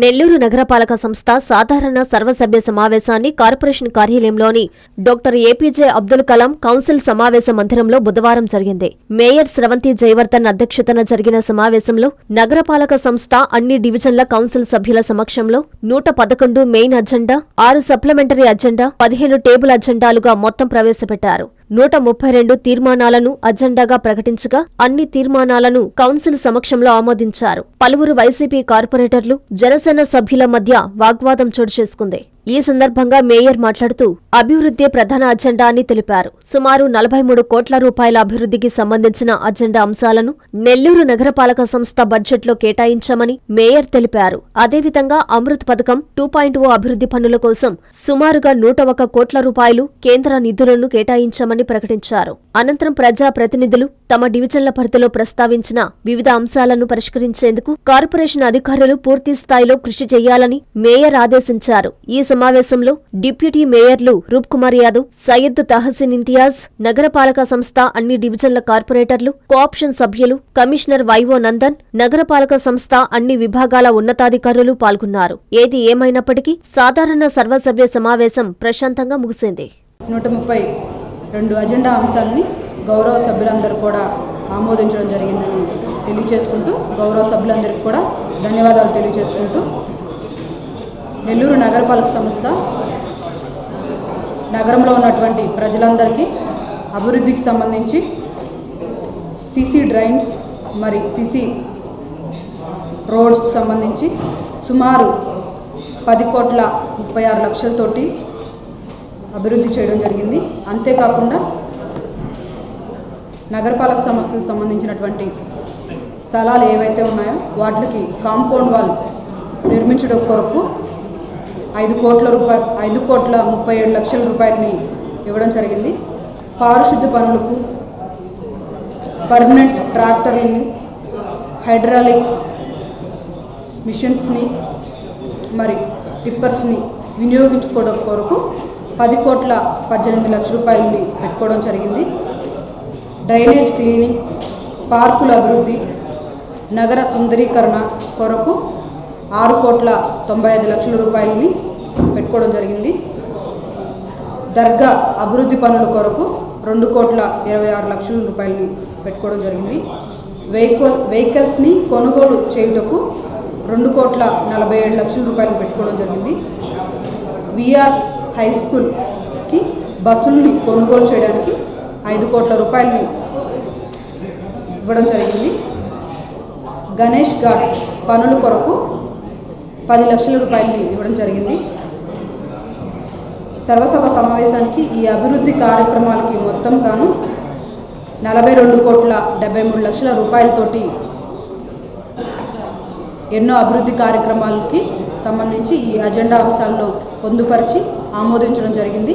నెల్లూరు నగరపాలక సంస్థ సాధారణ సర్వసభ్య సమావేశాన్ని corporation కార్యాలయంలోని doctor APJ Abdul Kalam council సమావేశ మందిరంలో బుధవారం జరిగింది. మేయర్ స్రవంతి జయవర్ధన్ అధ్యక్షతన జరిగిన సమావేశంలో నగరపాలక సంస్థ అన్ని డివిజన్ల కౌన్సిల్ సభ్యుల సమక్షంలో నూట పదకొండు మెయిన్ అజెండా ఆరు సప్లిమెంటరీ అజెండా పదిహేను టేబుల్ అజెండాలుగా మొత్తం ప్రవేశపెట్టారు. నూట ముప్పై రెండు తీర్మానాలను అజెండాగా ప్రకటించగా అన్ని తీర్మానాలను కౌన్సిల్ సమక్షంలో ఆమోదించారు. పలువురు వైసీపీ కార్పొరేటర్లు జనసేన సభ్యుల మధ్య వాగ్వాదం చోటు చేసుకుంది. ఈ సందర్భంగా మేయర్ మాట్లాడుతూ అభివృద్ధి ప్రధాన అజెండా అని తెలిపారు. సుమారు నలభై మూడు కోట్ల రూపాయల అభివృద్ధికి సంబంధించిన అజెండా అంశాలను నెల్లూరు నగరపాలక సంస్థ బడ్జెట్లో కేటాయించామని మేయర్ తెలిపారు. అదేవిధంగా అమృత్ పథకం టూ పాయింట్ ఓ అభివృద్ధి పనుల కోసం సుమారుగా నూట ఒక కోట్ల రూపాయలు కేంద్ర నిధులను కేటాయించామని ప్రకటించారు. అనంతరం ప్రజా ప్రతినిధులు తమ డివిజన్ల పరిధిలో ప్రస్తావించిన వివిధ అంశాలను పరిష్కరించేందుకు కార్పొరేషన్ అధికారులు పూర్తి స్థాయిలో కృషి చేయాలని మేయర్ ఆదేశించారు. ఈ సమావేశంలో డిప్యూటీ మేయర్లు రూప్ కుమార్ యాదవ్ సయ్యద్ తహసిన్ ఇంతియాజ్ నగరపాలక సంస్థ అన్ని డివిజన్ల కార్పొరేటర్లు కోఆప్షన్ సభ్యులు కమిషనర్ వైవో నందన్ నగరపాలక సంస్థ అన్ని విభాగాల ఉన్నతాధికారులు పాల్గొన్నారు. ఏది ఏమైనప్పటికీ సాధారణ సర్వసభ్య సమావేశం ప్రశాంతంగా ముగిసింది. నూట ముప్పై రెండు అజెండా అంశాలని గౌరవ సభ్యులందరూ కూడా ఆమోదించడం జరిగిందని తెలియచేసుకుంటూ గౌరవ సభ్యులందరికీ కూడా ధన్యవాదాలు తెలియచేసుకుంటూ నెల్లూరు నగరపాలక సంస్థ నగరంలో ఉన్నటువంటి ప్రజలందరికీ అభివృద్ధికి సంబంధించి సీసీ డ్రైన్స్ మరి సీసీ రోడ్స్కి సంబంధించి సుమారు పది కోట్ల ముప్పై ఆరు లక్షలతోటి అభివృద్ధి చేయడం జరిగింది. అంతేకాకుండా నగరపాలక సంస్థకు సంబంధించినటువంటి స్థలాలు ఏవైతే ఉన్నాయో వాటికి కాంపౌండ్ వాల్ నిర్మించడం కొరకు ఐదు కోట్ల రూపాయ ఐదు కోట్ల ముప్పై ఏడు లక్షల రూపాయలని ఇవ్వడం జరిగింది. పారిశుద్ధ పనులకు పర్మనెంట్ ట్రాక్టర్లని హైడ్రాలిక్ మిషన్స్ని మరి టిప్పర్స్ని వినియోగించుకోవడం కొరకు పది కోట్ల పద్దెనిమిది లక్షల రూపాయలని పెట్టుకోవడం జరిగింది. డ్రైనేజ్ క్లీనింగ్ పార్కుల అభివృద్ధి నగర సుందరీకరణ కొరకు ఆరు కోట్ల తొంభై ఐదు లక్షల రూపాయలని పెట్టుకోవడం జరిగింది. దర్గా అభివృద్ధి పనుల కొరకు రెండు కోట్ల ఇరవై ఆరు లక్షల రూపాయలని పెట్టుకోవడం జరిగింది. వెహికల్ వెహికల్స్ని కొనుగోలు చేయుటకు రెండు కోట్ల నలభై ఏడు లక్షల రూపాయలు పెట్టుకోవడం జరిగింది. విఆర్ హై స్కూల్కి బస్సుల్ని కొనుగోలు చేయడానికి ఐదు కోట్ల రూపాయలని ఇవ్వడం జరిగింది. గణేష్ ఘాట్ పనుల కొరకు పది లక్షల రూపాయలు ఇవ్వడం జరిగింది. సర్వసభ సమావేశానికి ఈ అభివృద్ధి కార్యక్రమాలకి మొత్తం గాను నలభై రెండు కోట్ల డెబ్బై మూడు లక్షల రూపాయలతోటి ఎన్నో అభివృద్ధి కార్యక్రమాలకి సంబంధించి ఈ అజెండా అంశాల్లో పొందుపరిచి ఆమోదించడం జరిగింది.